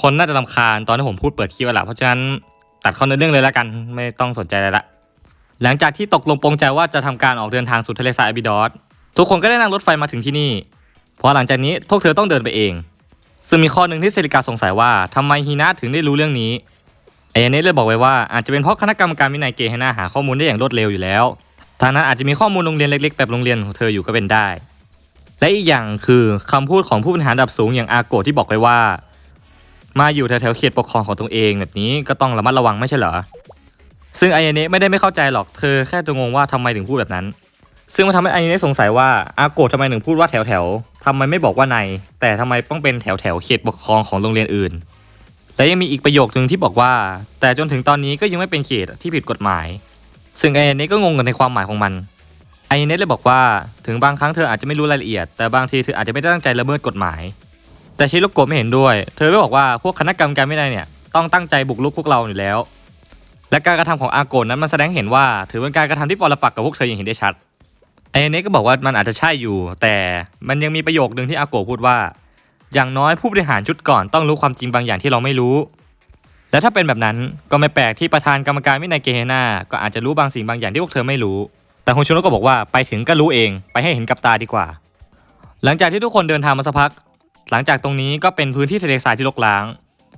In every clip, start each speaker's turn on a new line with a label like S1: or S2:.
S1: คนน่าจะรำคาญตอนที่ผมพูดเปิดคลิปอะละเพราะฉะนั้นตัดเข้าในเรื่องเลยแล้วกัน ไม่ต้องสนใจอะไรละ หลังจากที่ตกลงปรงใจว่าจะทำการออกเดินทางสู่ทะเลทรายอบิดอสทุกคนก็ได้นั่งรถไฟมาถึงที่นี่เพราะหลังจากนี้พวกเธอต้องเดินไปเอง ซึ่งมีข้อหนึ่งที่เซริกาสงสัยว่าทำไมฮีนะถึงได้รู้เรื่องนี้ไอเนสเลยบอกไว้ว่าอาจจะเป็นเพราะคณะกรรมการวินัยเกย์ให้หน้าหาข้อมูลได้อย่างรวดเร็วอยู่แล้วทางนั้นอาจจะมีข้อมูลโรงเรียนเล็กๆ แบบโรงเรียนของเธออยู่ก็เป็นได้ และอีกอย่างคือคำพูดของผู้บริหารระดับสูงอย่างอาโกะที่บอกไว้ว่า มาอยู่แถวๆเขตปกครองของตัวเองแบบนี้ก็ต้องระมัดระวังไม่ใช่เหรอ ซึ่งไอเนไม่ได้ไม่เข้าใจหรอกเธอแค่จะงงว่าทำไมถึงพูดแบบนั้น ซึ่งมันทำให้ไอเนสงสัยว่าอาโกะทำไมถึงพูดว่าแถวแถวๆทำไมไม่บอกว่าใน แต่ทำไมต้องเป็นแถวแถวๆเขตปกครองของโรงเรียนอื่น และยังมีอีกประโยคหนึ่งที่บอกว่า แต่จนถึงตอนนี้ก็ยังไม่เป็นเขตที่ผิดกฎหมาย ซึ่งไอเนก็งงกันในความหมายของมันไอเนเลยบอกว่าถึงบางครั้งเธออาจจะไม่รู้รายละเอียด แต่บางทีเธออาจจะไม่ได้ตั้งใจละเมิดกฎหมาย แต่ชิโรโกะไม่เห็นด้วย เธอไม่บอกว่าพวกคณะกรรมการไม่ได้เนี่ยต้องตั้งใจบุกรุกพวกเราอยู่แล้ว และการกระทำของอาโกะนั้นมันแสดงเห็นว่า ถือเป็นการกระทำที่ปรปักษ์กับพวกเธออย่างเห็นได้ชัดไอเนสก็บอกว่ามันอาจจะใช่อยู่ แต่มันยังมีประโยคหนึ่งที่อาโกะพูดว่า อย่างน้อยผู้บริหารชุดก่อนต้องรู้ความจริงบางอย่างที่เราไม่รู้ และถ้าเป็นแบบนั้นก็ไม่แปลกที่ประธานกรรมการวินัยเกเฮนาก็อาจจะรู้บางสิ่งบางอย่างที่พวกเธอไม่รู้ แต่ฮงชุนก็บอกว่าไปถึงก็รู้เอง ไปให้เห็นกับตาดีกว่า หลังจากที่ทุกคนเดินทางมาสักพัก หลังจากตรงนี้ก็เป็นพื้นที่ทะเลทรายที่รกร้าง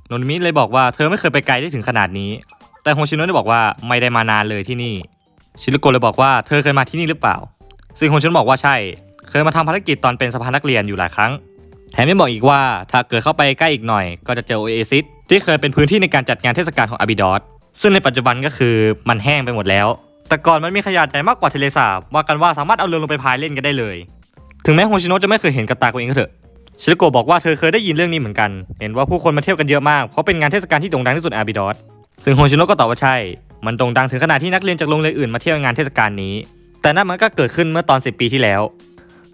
S1: โนนมิเลยบอกว่าเธอไม่เคยไปไกลได้ถึงขนาดนี้ แต่โฮชิโนะได้บอกว่าไม่ได้มานานเลยที่นี่ ชิโรโกะเลยบอกว่าเธอเคยมาที่นี่หรือเปล่า ซึ่งโฮชิโนะบอกว่าใช่ เคยมาทำภารกิจตอนเป็นสภานักเรียนอยู่หลายครั้ง แถมยังบอกอีกว่าถ้าเกิดเข้าไปใกล้อีกหน่อย ก็จะเจอโอเอซิสที่เคยเป็นพื้นที่ในการจัดงานเทศกาลของอาบิดอสซึ่งในปัจจุบันก็คือมันแห้งไปหมดแล้ว แต่ก่อนมันมีขนาดใหญ่มากกว่าทะเลสาบว่ากันว่าสามารถเอาเรือลงไปพายเล่นกันได้เลย ถึงแม้ฮชิโนะจะไม่เคยเห็นกับตาตัวเองก็เถอะ ชิโรโกะบอกว่าเธอเคยได้ยินเรื่องนี้เหมือนกัน เห็นว่าผู้คนมาเที่ยวกันเยอะมาก เพราะเป็นงานเทศกาลที่โด่งดังที่สุดอาบิดอสซึ่งโฮชิโนะก็ตอบว่าใช่ มันโด่งดังถึงขนาดที่นักเรียนจากโรงเรียนอื่นมาเที่ยวงานเทศกาลนี้ แต่นั่นมันก็เกิดขึ้นเมื่อตอน 10 ปีที่แล้ว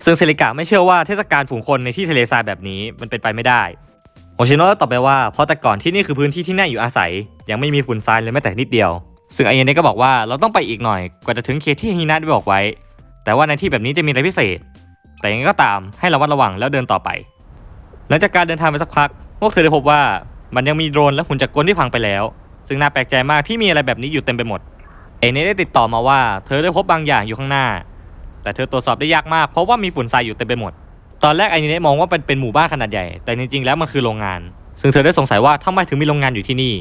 S1: ซึ่งเซริกะไม่เชื่อว่าเทศกาลฝูงคนในที่ทะเลทรายแบบนี้มันเป็นไปไม่ได้ โฮชิโนะตอบไปว่า เพราะแต่ก่อนที่นี่คือพื้นที่ที่น่าอยู่อาศัย ยังไม่มีฝุ่นทรายเลยแม้แต่นิดเดียว ซึ่งไอเยเนะก็บอกว่าเราต้องไปอีกหน่อย กว่าจะถึงเขตที่ฮินะได้บอกไว้ แต่ว่าในที่แบบนี้จะมีอะไรพิเศษ แต่ยังไงก็ตามให้ระมัดระวังแล้วเดินต่อไปหลังจากการเดินทางไปสักพัก พวกเธอได้พบว่ามันยังมีโดรนและหุ่นจักรกลที่พังไปแล้ว ซึ่งน่าแปลกใจมากที่มีอะไรแบบนี้อยู่เต็มไปหมด เอเนได้ติดต่อมาว่าเธอได้พบบางอย่างอยู่ข้างหน้า แต่เธอตรวจสอบได้ยากมากเพราะว่ามีฝุ่นทรายอยู่เต็มไปหมด ตอนแรกไอเนได้มองว่าเป็นเป็นหมู่บ้านขนาดใหญ่ แต่จริงๆแล้วมันคือโรงงาน ซึ่งเธอได้สงสัยว่าทำไมถึงมีโรงงานอยู่ที่นี่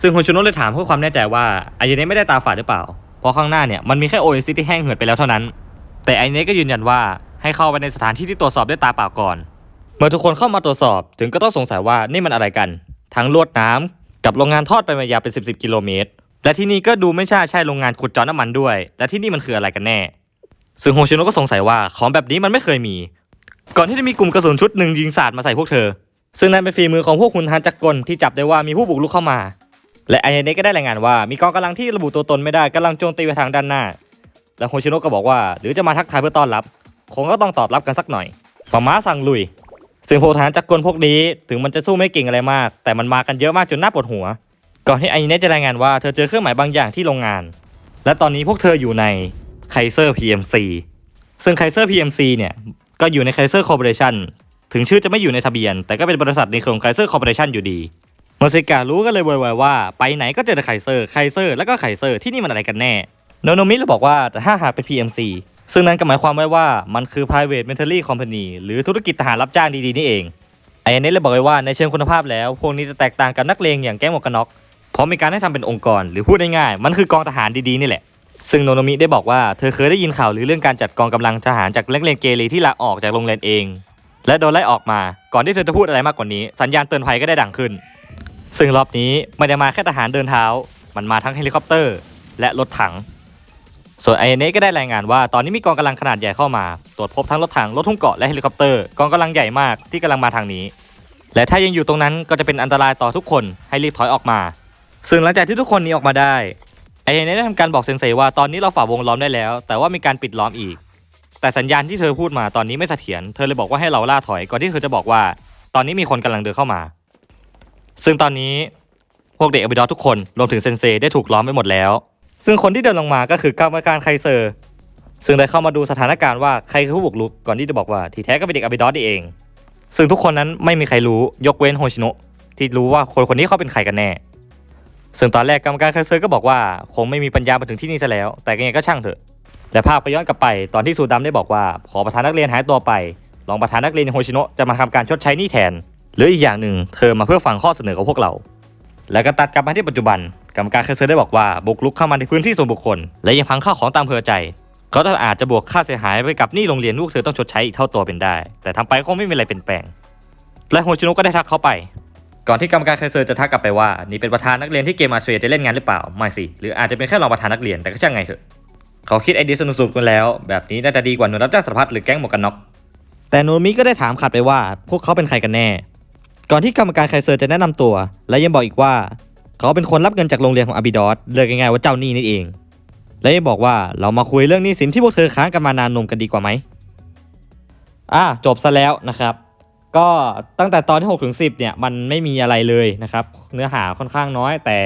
S1: ซึ่งฮุนชุโนเลยถามเพื่อความแน่ใจว่าไอเนไม่ได้ตาฝาดหรือเปล่า เพราะข้างหน้าเนี่ยมันมีแค่โอเอซิที่แห้งเหือดไปแล้วเท่านั้น แต่ไอเนก็ยืนยันว่า ให้เข้าไปในสถานที่ที่ตรวจสอบด้วยตาเปล่าก่อน เมื่อทุกคนเข้ามาตรวจสอบถึงก็ต้องสงสัยว่านี่มันอะไรกัน ทั้งลวดน้ำกับโรงงานทอดไปมายาวเป็น 10บสกิโลเมตร และที่นี่ก็ดูไม่ใช่ใช่โรงงานขุดเจาะน้ำมันด้วย และที่นี่มันคืออะไรกันแน่ ซึ่งโฮชิโนะก็สงสัยว่าของแบบนี้มันไม่เคยมี ก่อนที่จะมีกลุ่มกระสุนชุดหนึ่งยิงสาดมาใส่พวกเธอ ซึ่งนั่นเป็นฝีมือของพวกคุณทหารจักรกลที่จับได้ว่ามีผู้บุกรุกเข้ามา และไอเนก็ได้รายงานว่า มีกองกำลังที่ระบุตัวตนไม่ได้กำลังโจมตีไปทางด้านหน้า และโฮชิโนะก็บอกว่า หรือจะมาทักทายเพื่อต้อนรับ คงก็ต้องตอบรับกันสักหน่อยปาม้าสั่งลุยซึ่งพวกทหารจักรกลพวกนี้ ถึงมันจะสู้ไม่เก่งอะไรมาก แต่มันมากันเยอะมากจนน่าปวดหัว ก่อนที่ไอเนจะรายงานว่าเธอเจอเครื่องหมายบางอย่างที่โรงงาน และตอนนี้พวกเธออยู่ในไคเซอร์ PMC ซึ่งไคเซอร์ PMC เนี่ยก็อยู่ในไคเซอร์คอร์ปอเรชันถึงชื่อจะไม่อยู่ในทะเบียน แต่ก็เป็นบริษัทในเครือของไคเซอร์คอร์ปอเรชันอยู่ดีมอร์ซิการู้ก็เลยโวยวายว่าไปไหนก็เจอแต่ไคเซอร์ไคเซอร์แล้วก็ไคเซอร์ที่นี่มันอะไรกันแน่โนโนมิเลยบอกว่าแต่ถ้าหากเป็น PMC ซึ่งนั้นก็หมายความไว้ว่ามันคือ private military company หรือธุรกิจทหารรับจ้างดีๆนี่เองไอ้นนี้เลยบอกไว้ว่าในเชิงคุณภาพแล้ว พวกนี้จะแตกต่างกับนักเลงอย่างแก๊งหมวกกันน็อกเพราะมีการให้ทำเป็นองค์กร หรือพูดง่ายๆมันคือกองทหารดีๆนี่แหละ ซึ่งโนโนมิได้บอกว่าเธอเคยได้ยินข่าวหรือเรื่องการจัดกองกำลังทหารจากนักเลงเกเรที่ลาออกจากโรงเรียนเอง และโดนไล่ออกมาก่อนที่เธอจะพูดอะไรมากกว่านี้ สัญญาณเตือนภัยก็ได้ดังขึ้น ซึ่งรอบนี้ไม่ได้มาแค่ทหารเดินเท้า มันมาทั้งเฮลิคอปเตอร์ และรถถัง ส่วนไอเนก็ได้รายงานว่าตอนนี้มีกองกำลังขนาดใหญ่เข้ามา ตรวจพบทั้งรถถังรถทุ่งเกาะและเฮลิคอปเตอร์กองกำลังใหญ่มากที่กำลังมาทางนี้ และถ้ายังอยู่ตรงนั้นก็จะเป็นอันตรายต่อทุกคนให้รีบถอยออกมา ซึ่งหลังจากที่ทุกคนหนีออกมาได้ไอเนได้ทำการบอกเซนเซว่าตอนนี้เราฝ่าวงล้อมได้แล้ว แต่ว่ามีการปิดล้อมอีก แต่สัญญาณที่เธอพูดมาตอนนี้ไม่เสถียรเธอเลยบอกว่าให้เราล่าถอยก่อนที่เธอจะบอกว่า ตอนนี้มีคนกำลังเดินเข้ามา ซึ่งตอนนี้พวกเด็กอบิดอทุกคนรวมถึงเซนเซได้ถูกล้อมไปหมดแล้ว ซึ่งคนที่เดินลงมาก็คือกรรมการไคเซอร์ ซึ่งได้เข้ามาดูสถานการณ์ว่าใครคือผู้บุกรุกก่อนที่จะบอกว่าทีแท้ก็เป็นเด็กอบิดอสนี่เอง ซึ่งทุกคนนั้นไม่มีใครรู้ยกเว้นโฮชิโนะที่รู้ว่าคนคนนี้เขาเป็นใครกันแน่ ซึ่งตอนแรกกรรมการไคเซอร์ก็บอกว่าคงไม่มีปัญญามาถึงที่นี่ซะแล้ว แต่ยังไงก็ช่างเถอะ และภาพไปย้อนกลับไปตอนที่สูดำได้บอกว่าพอประธานนักเรียนหายตัวไปรองประธานนักเรียนโฮชิโนะจะมาทำการชดใช้หนี้แทนหรืออีกอย่างหนึ่งเธอมาเพื่อฟังข้อเสนอของพวกเรา แล้วก็ตัดกลับมาที่ปัจจุบันกรรมการไคเซอร์ได้บอกว่าบุกรุกเข้ามาในพื้นที่ส่วนบุคคล และยังพังข้าวของตามเพอใจ เขาจะอาจจะบวกค่าเสียหายไปกับหนี้โรงเรียนลูกเธอต้องชดใช้อีกเท่าตัวเป็นได้ แต่ทำไปคงไม่มีอะไรเปลี่ยนแปลง และโฮชิโนะก็ได้ทักเขาไป ก่อนที่กรรมการไคเซอร์จะทักกลับไปว่านี่เป็นประธานนักเรียนที่เกมอาเทรจะเล่นงานหรือเปล่าไม่สิหรืออาจจะเป็นแค่รองประธานนักเรียนแต่ก็ช่างไงเถอะเขาคิดไอเดียสนุกๆกันแล้ว แบบนี้น่าจะดีกว่าหน่วยรับจ้างสารพัดหรือแก๊งหมวกกันน็อกแต่โนมิก็ได้ถามขัดไปว่า พวกเขาเป็นใครกันแน่ ก่อนที่กรรมการไคเซอร์จะแนะนำตัว และยังบอกอีกว่า เขาเป็นคนรับเงินจากโรงเรียนของอาบิดอสเรียกง่ายๆว่าเจ้าหนี้นี่เอง และยังบอกว่าเรามาคุยเรื่องหนี้สินที่พวกเธอค้างกันมานานนมกันดีกว่าไหมอะจบซะแล้วนะครับ ก็ตั้งแต่ตอนที่6ถึง10เนี่ยมันไม่มีอะไรเลยนะครับ เนื้อหาค่อนข้างน้อยแต่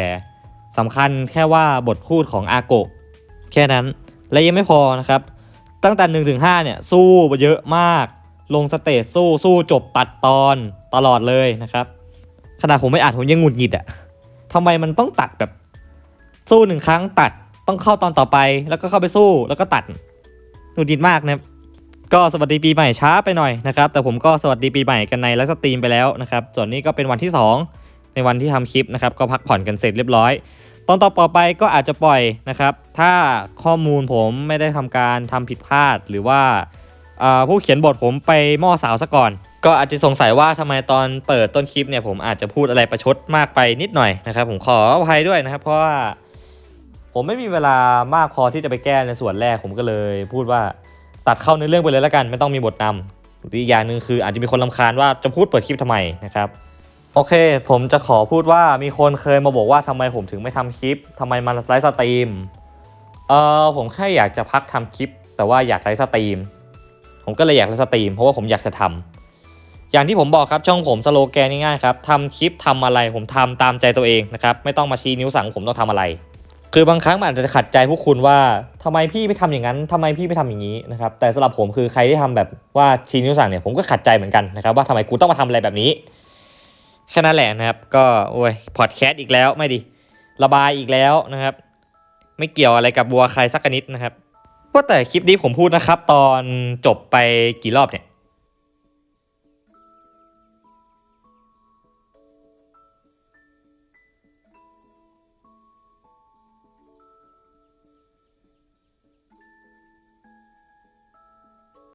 S1: สำคัญแค่ว่าบทพูดของอาโกะแค่นั้นและยังไม่พอนะครับ ตั้งแต่1ถึง5เนี่ยสู้เยอะมาก ลงสเตจสู้สู้จบตัดตอน ตลอดเลยนะครับขนาดผมไม่อ่านผมยังหงุดหงิดอะทำไมมันต้องตัดแบบสู้หนึ่งครั้งตัดต้องเข้าตอนต่อไป แล้วก็เข้าไปสู้แล้วก็ตัดหงุดหงิดมากนะก็สวัสดีปีใหม่ช้าไปหน่อยนะครับแต่ผมก็สวัสดีปีใหม่กันในไลฟ์สตรีมไปแล้วนะครับส่วนนี้ก็เป็นวันที่ 2 ในวันที่ทำคลิปนะครับก็พักผ่อนกันเสร็จเรียบร้อย ตอนต่อไปก็อาจจะปล่อยนะครับ ถ้าข้อมูลผมไม่ได้ทำการทำผิดพลาดหรือว่าผู้เขียนบทผมไปม้อสาวซะก่อน ก็อาจจะสงสัยว่าทำไมตอนเปิดต้นคลิปเนี่ยผมอาจจะพูดอะไรประชดมากไปนิดหน่อยนะครับ ผมขออภัยด้วยนะครับ เพราะว่าผมไม่มีเวลามากพอที่จะไปแก้ในส่วนแรกผมก็เลย พูดว่าตัดเข้าในอเรื่องไปเลยแล้วกัน ไม่ต้องมีบทนำหรืออีกอย่างหนึ่งคืออาจจะมีคนลำคาญว่าจะพูดเปิดคลิปทำไมนะครับโอเค ผมจะขอพูดว่ามีคนเคยมาบอกว่าทำไมผมถึงไม่ทำคลิปทำไมมาไลฟ์สตรีมเออผมแค่อยากจะพักทำคลิป แต่ว่าอยากไลฟ์สตรีม ผมก็เลยอยากไลฟ์สตรีมเพราะว่าผมอยากจะทำ อย่างที่ผมบอกครับช่องผมสโลแกนง่ายๆครับทำคลิปทำอะไรผมทำตามใจตัวเองนะครับไม่ต้องมาชี้นิ้วสั่งผมต้องทำอะไร คือบางครั้งมันอาจจะขัดใจพวกคุณว่าทำไมพี่ไม่ทำอย่างนั้นทำไมพี่ไม่ทำอย่างนี้นะครับแต่สำหรับผมคือใครที่ทำแบบว่าชี้นิ้วสั่งเนี่ยผมก็ขัดใจเหมือนกันนะครับว่าทำไมกูต้องมาทำอะไรแบบนี้แค่นั้นแหละนะครับก็โอ้ยพอดแคสต์อีกแล้วไม่ดิระบายอีกแล้วนะครับ ไม่เกี่ยวอะไรกับบัวใครสักนิดนะครับว่าแต่คลิปนี้ผมพูดนะครับ ตอนจบไปกี่รอบเนี่ย